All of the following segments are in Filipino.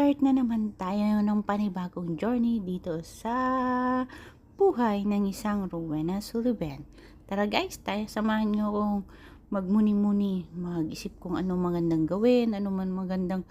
Start na naman tayo ng panibagong journey dito sa buhay ng isang Rowena Sullivan. Tara guys, tayo samahan nyo kung magmuni-muni, mag-isip kung ano magandang gawin, ano man magandang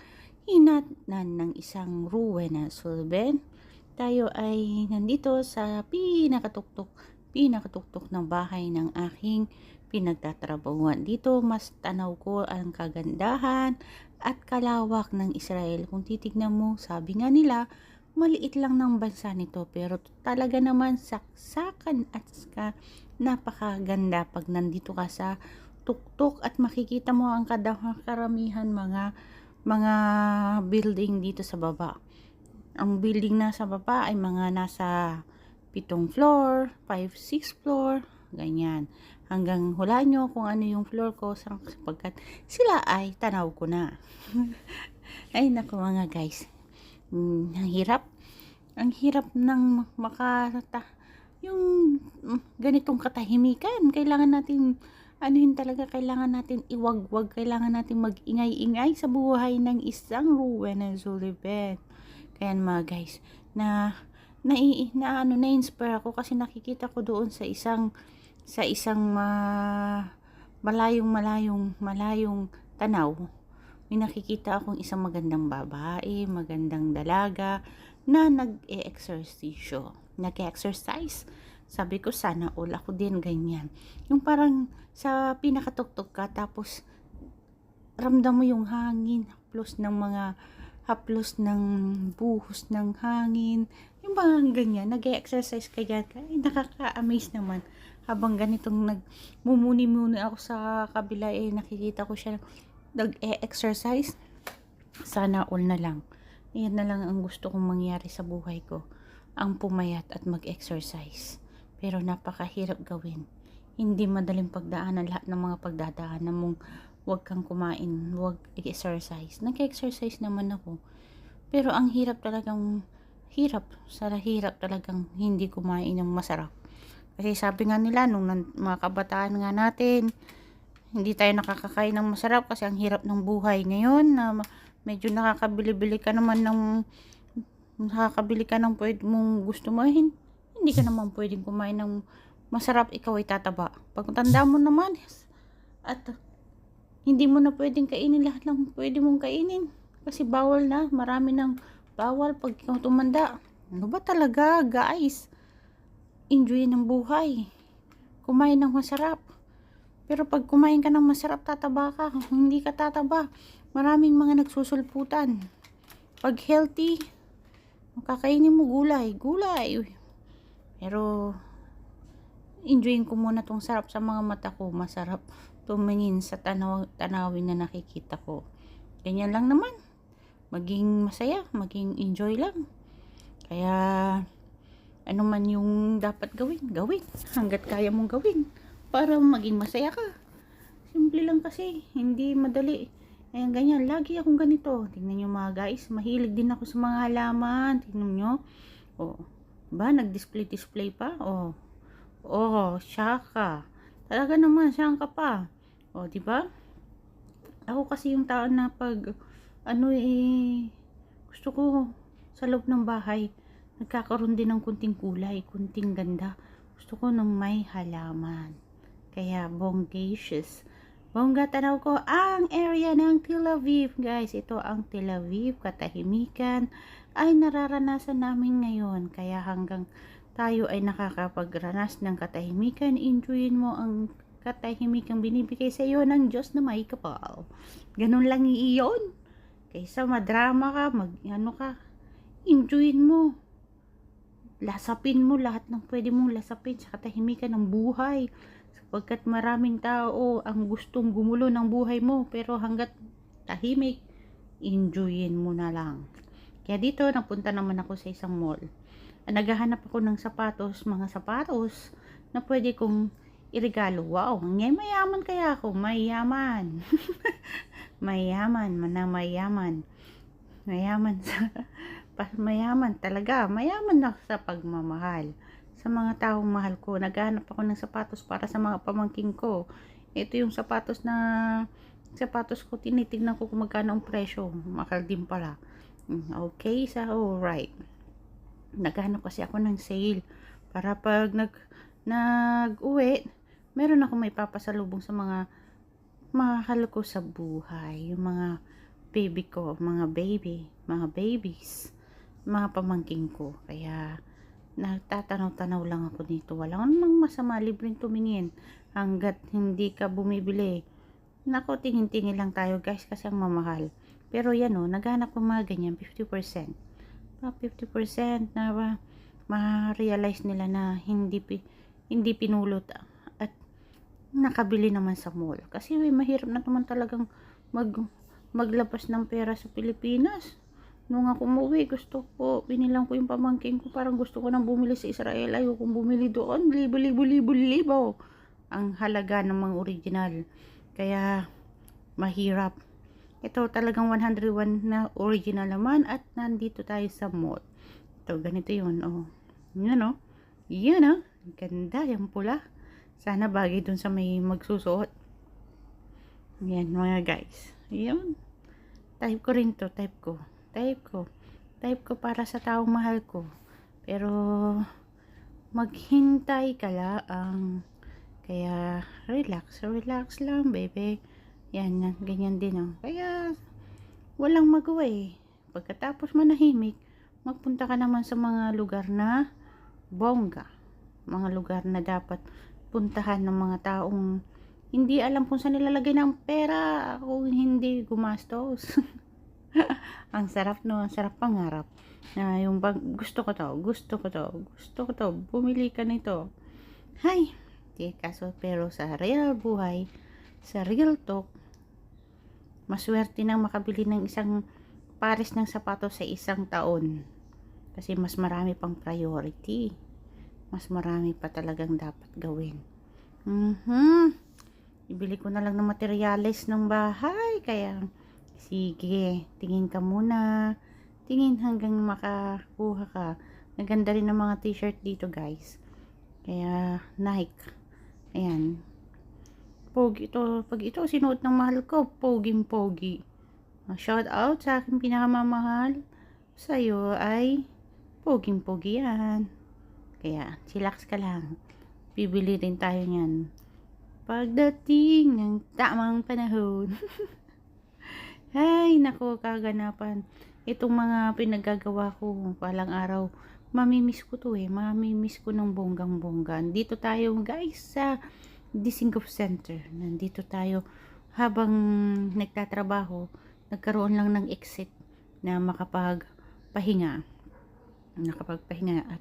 hinatnan ng isang Rowena Sullivan. Tayo ay nandito sa pinakatuktok, pinakatuktok ng bahay ng aking pinagtatrabahuan. Dito mas tanaw ko ang kagandahan at kalawak ng Israel. Kung titignan mo, sabi nga nila, maliit lang ng bansa nito pero talaga naman saksakan at ska, napakaganda pag nandito ka sa tuktok at makikita mo ang karamihan mga mga building dito sa baba. Ang building na sa baba ay mga nasa pitong floor, 5, 6 floor, ganyan. Hanggang hulaan nyo kung ano yung floor ko sa- sapagkat sila ay tanaw ko na. ay naku mga guys. Mm, ang hirap. Ang hirap ng makata yung mm, ganitong katahimikan. Kailangan natin anuhin talaga, kailangan natin iwagwag, kailangan natin mag-ingay-ingay sa buhay ng isang Ruwen Sullivan. Kaya mga guys, na na, na ano na-inspire ako kasi nakikita ko doon sa isang sa isang ma, malayong malayong malayong tanaw may nakikita akong isang magandang babae, magandang dalaga na nag-e-exercisyo, nag-exercise. Sabi ko sana all ako din ganyan. Yung parang sa pinakatuktok ka tapos ramdam mo yung hangin, haplos ng mga haplos ng buhos ng hangin, yung mga ganyan, nag-exercise ka dyan, ay nakaka-amaze naman. Habang ganitong nagmumuni-muni ako sa kabila, eh nakikita ko siya nag-exercise. Sana all na lang. Yan na lang ang gusto kong mangyari sa buhay ko. Ang pumayat at mag-exercise. Pero napakahirap gawin. Hindi madaling pagdaanan lahat ng mga pagdadaanan mong huwag kang kumain, huwag exercise. Nag-exercise naman ako. Pero ang hirap talagang hirap, sa hirap talagang hindi kumain ng masarap. Kasi sabi nga nila nung mga kabataan nga natin, hindi tayo nakakakain ng masarap kasi ang hirap ng buhay ngayon na medyo nakakabili-bili ka naman ng nakakabili ka ng pwede mong gusto mo eh, hin- hindi ka naman pwedeng kumain ng masarap ikaw ay tataba. Pag tanda mo naman at hindi mo na pwedeng kainin lahat ng pwede mong kainin. Kasi bawal na marami ng bawal pag ikaw tumanda ano ba talaga guys enjoy ng buhay kumain ng masarap pero pag kumain ka ng masarap, tataba ka. Hindi ka tataba. Maraming mga nagsusulputan. Pag healthy, kakainin mo gulay. Gulay. Pero, enjoyin ko muna tong sarap sa mga mata ko. Masarap tumingin sa tanaw, tanawin na nakikita ko. Ganyan lang naman. Maging masaya, maging enjoy lang. Kaya, ano man yung dapat gawin, gawin. Hanggat kaya mong gawin para maging masaya ka. Simple lang kasi, hindi madali. Ayan, ganyan. Lagi akong ganito. Tingnan nyo mga guys, mahilig din ako sa mga halaman. Tingnan nyo. Oh, ba, nag-display-display pa? Oh, oh, siya ka. Talaga naman, siya ka pa. Oh, di ba? Ako kasi yung tao na pag, ano eh, gusto ko sa loob ng bahay, nagkakaroon din ng kunting kulay, kunting ganda. Gusto ko ng may halaman. Kaya bonggacious. Bongga tanaw ko ang area ng Tel Aviv. Guys, ito ang Tel Aviv, katahimikan ay nararanasan namin ngayon. Kaya hanggang tayo ay nakakapagranas ng katahimikan, enjoyin mo ang katahimikan binibigay sa iyo ng Diyos na may kapal. Ganun lang iyon. Kaysa madrama ka, mag ano ka, enjoyin mo. Lasapin mo lahat ng pwede mong lasapin sa katahimikan ng buhay. Sapagkat maraming tao ang gustong gumulo ng buhay mo pero hanggat tahimik enjoyin mo na lang. Kaya dito napunta naman ako sa isang mall. Naghahanap ako ng sapatos mga sapatos na pwede kong iregalo. Wow ngay mayaman kaya ako mayaman mayaman mana mayaman mayaman sa mayaman talaga mayaman na sa pagmamahal sa mga taong mahal ko. Naghanap ako ng sapatos para sa mga pamangking ko. Ito yung sapatos na sapatos ko, tinitignan ko kung magkano ang presyo. Mahal din pala. Mm, Okay, sa alright. Naghanap kasi ako ng sale para pag nag nag-uwi, meron ako may papasalubong sa mga mahal ko sa buhay, yung mga baby ko, mga baby, mga babies, mga pamangking ko. Kaya nagtatanaw-tanaw lang ako dito. Wala namang masama libreng tumingin hanggat hindi ka bumibili. Nako, tingin-tingin lang tayo guys kasi ang mamahal. Pero yan o, naghanap ko mga ganyan, 50%. Mga 50% na ba, ma-realize nila na hindi, hindi pinulot nakabili naman sa mall. Kasi may mahirap na naman talagang mag, maglabas ng pera sa Pilipinas. Nung ako umuwi, gusto ko, binilang ko yung pamangking ko, parang gusto ko nang bumili sa Israel. Ayaw kong bumili doon, libo, libo, libo, libo. Ang halaga ng mga original. Kaya, mahirap. Ito talagang 101 na original naman at nandito tayo sa mall. Ito, ganito yun, oh. Yan, oh. Yan, oh. Ganda, yung pula. Sana bagay dun sa may magsusuot. Yan, mga guys. Yan. Type ko rin to, type ko. Type ko. Type ko para sa taong mahal ko. Pero, maghintay ka lang. Kaya, relax. Relax lang, baby. Yan, yan. Ganyan din, oh. Kaya, walang magawa eh. Pagkatapos manahimik, magpunta ka naman sa mga lugar na bongga. Mga lugar na dapat puntahan ng mga taong hindi alam kung saan nilalagay ng pera kung hindi gumastos. ang sarap no, ang sarap pangarap. Na yung bag, gusto ko to, gusto ko to, gusto ko to, bumili ka nito. Hay, di kaso pero sa real buhay, sa real talk, maswerte nang makabili ng isang pares ng sapatos sa isang taon. Kasi mas marami pang priority. Mas marami pa talagang dapat gawin. Mhm. Ibili ko na lang ng materyales ng bahay. Kaya, sige, tingin ka muna. Tingin hanggang makakuha ka. Naganda rin ng mga t-shirt dito, guys. Kaya, Nike. Ayan. Pogi ito. Pag ito, sinuot ng mahal ko, poging-pogi. Shout out sa aking pinakamamahal. Sa'yo ay poging-pogi yan. Kaya, chillax ka lang. Bibili rin tayo niyan. Pagdating ng tamang panahon. Ay, nako, kaganapan. Itong mga pinagagawa ko palang araw, mamimiss ko to eh. Mamimiss ko ng bonggang-bongga. Dito tayo guys sa Disingov Center. Nandito tayo habang nagtatrabaho, nagkaroon lang ng exit na makapagpahinga. Nakapagpahinga at